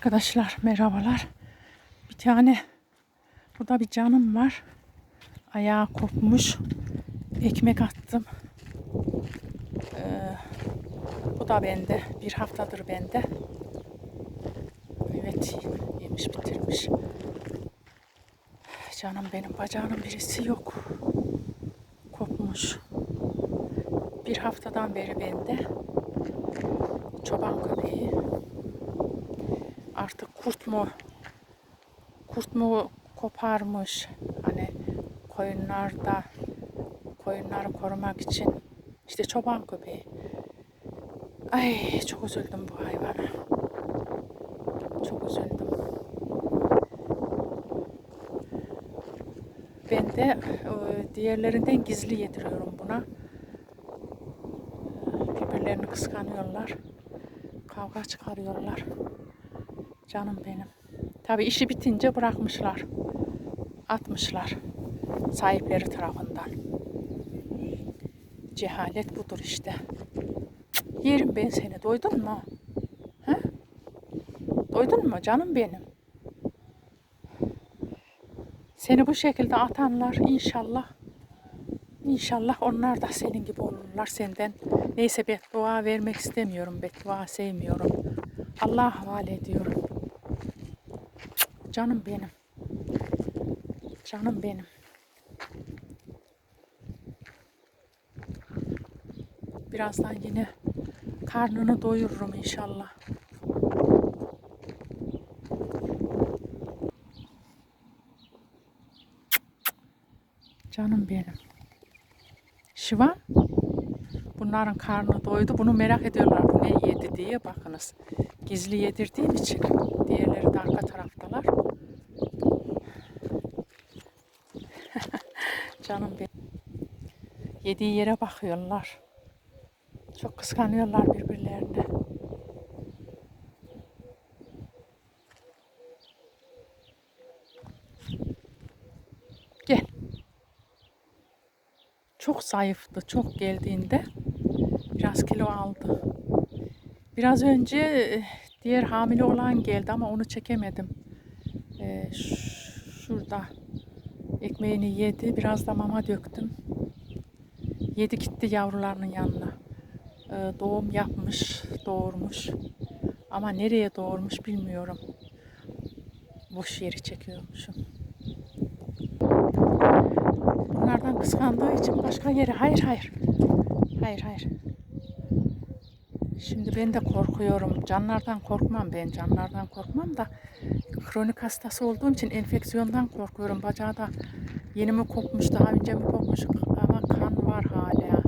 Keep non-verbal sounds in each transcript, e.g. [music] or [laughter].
Arkadaşlar merhabalar. Bir tane burada bir canım var. Ayağı kopmuş. Ekmek attım. Ee, bu da bende. Bir haftadır bende. Evet yemiş bitirmiş. Canım benim bacağının birisi yok. Kopmuş. Bir haftadan beri bende. Çoban köpeği artık kurt mu kurt mu koparmış hani koyunlarda koyunları korumak için işte çoban köpeği. Ay çok üzüldüm bu hayvana. Çok üzüldüm. Ben de e, diğerlerinden gizli yediriyorum buna. Birbirlerini kıskanıyorlar. Kavga çıkarıyorlar. Canım benim. Tabi işi bitince bırakmışlar. Atmışlar. Sahipleri tarafından. Cehalet budur işte. Yerim ben seni. Doydun mu? He? Doydun mu canım benim? Seni bu şekilde atanlar inşallah İnşallah onlar da senin gibi olurlar senden. Neyse beddua vermek istemiyorum. Beddua sevmiyorum. Allah'a havale ediyorum. Canım benim. Canım benim. Birazdan yine karnını doyururum inşallah. Canım benim. Şivan. Bunların karnı doydu. Bunu merak ediyorlar. Bu ne yedi diye bakınız. Gizli yedirdiğim için. Diğerleri de arka taraftalar. [laughs] Canım benim. Yediği yere bakıyorlar. Çok kıskanıyorlar birbirlerini. Gel. Çok zayıftı. Çok geldiğinde biraz kilo aldı. Biraz önce eh, diğer hamile olan geldi ama onu çekemedim. Ee, şurada ekmeğini yedi. Biraz da mama döktüm. Yedi gitti yavrularının yanına. Ee, doğum yapmış, doğurmuş. Ama nereye doğurmuş bilmiyorum. Boş yeri çekiyormuşum. Bunlardan kıskandığı için başka yere hayır hayır. Hayır hayır. Şimdi ben de korkuyorum. Canlardan korkmam ben. Canlardan korkmam da kronik hastası olduğum için enfeksiyondan korkuyorum. Bacağı da yeni mi kopmuş, daha önce mi kopmuş ama kan var hala.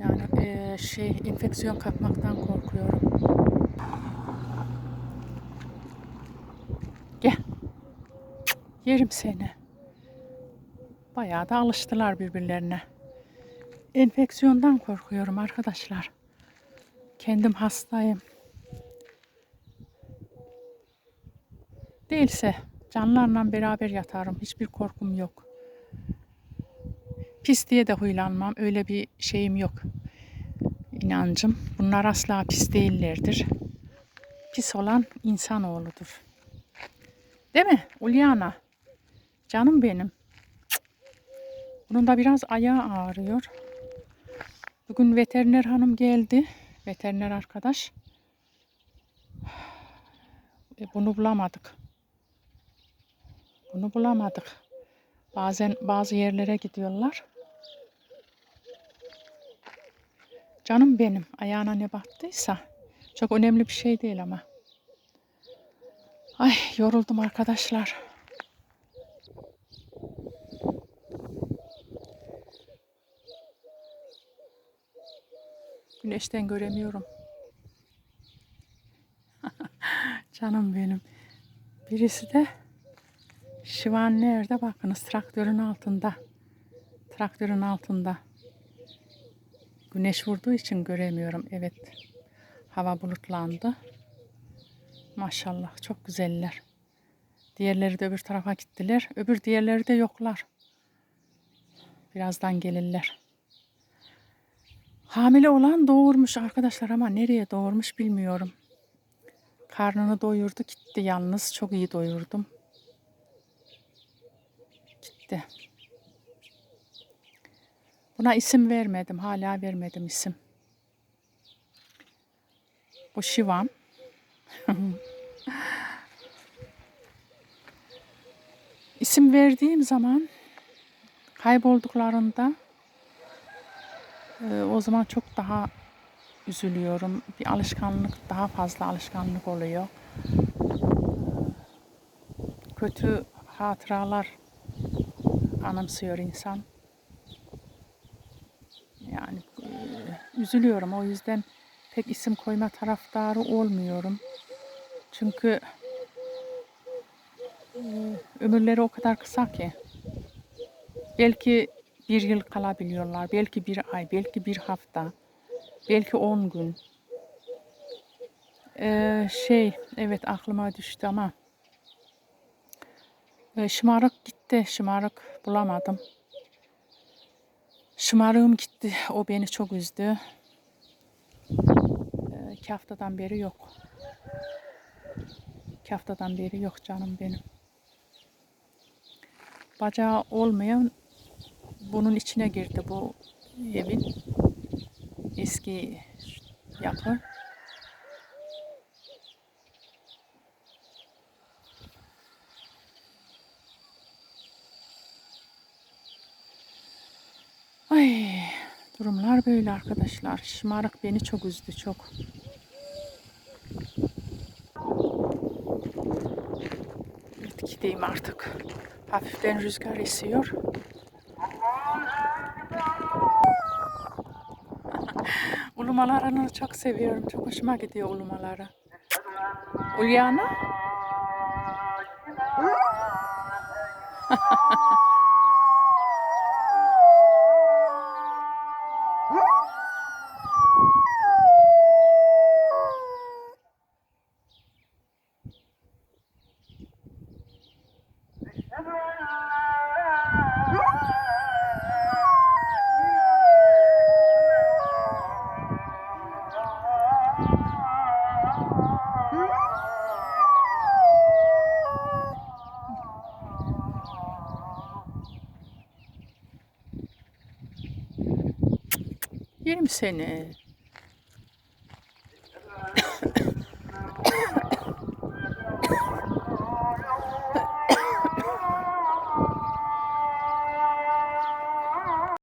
Yani eee, şey enfeksiyon kapmaktan korkuyorum. Gel. Yerim seni. Bayağı da alıştılar birbirlerine. Enfeksiyondan korkuyorum arkadaşlar. Kendim hastayım. Değilse canlarla beraber yatarım. Hiçbir korkum yok. Pis diye de huylanmam. Öyle bir şeyim yok. İnancım. Bunlar asla pis değillerdir. Pis olan insanoğludur. Değil mi? Ulyana. Canım benim. Bunun da biraz ayağı ağrıyor. Bugün veteriner hanım geldi. Veteriner arkadaş. E, bunu bulamadık. Bunu bulamadık. Bazen bazı yerlere gidiyorlar. Canım benim ayağına ne battıysa çok önemli bir şey değil ama. Ay yoruldum arkadaşlar. Güneşten göremiyorum. [laughs] Canım benim. Birisi de Şivan nerede? Bakınız traktörün altında. Traktörün altında. Güneş vurduğu için göremiyorum. Evet. Hava bulutlandı. Maşallah çok güzeller. Diğerleri de öbür tarafa gittiler. Öbür diğerleri de yoklar. Birazdan gelirler. Hamile olan doğurmuş arkadaşlar ama nereye doğurmuş bilmiyorum. Karnını doyurdu gitti yalnız. Çok iyi doyurdum. Gitti. Buna isim vermedim. Hala vermedim isim. Bu Şivan. [laughs] İsim verdiğim zaman kaybolduklarında e, o zaman çok daha üzülüyorum. Bir alışkanlık, daha fazla alışkanlık oluyor. Kötü hatıralar anımsıyor insan. Yani e, üzülüyorum. O yüzden pek isim koyma taraftarı olmuyorum. Çünkü e, ömürleri o kadar kısa ki. Belki bir yıl kalabiliyorlar, belki bir ay, belki bir hafta, belki on gün. Ee, şey, evet aklıma düştü ama e, şımarık gitti, şımarık bulamadım. Şımarığım gitti, o beni çok üzdü. Ee, iki haftadan beri yok. İki haftadan beri yok canım benim. Bacağı olmayan bunun içine girdi bu evin eski yapı. Ay, durumlar böyle arkadaşlar. Şımarık beni çok üzdü çok. Evet gideyim artık. Hafiften rüzgar esiyor. Ulumalarını çok seviyorum. Çok hoşuma gidiyor ulumaları. Ulyana? [laughs] Yerim seni.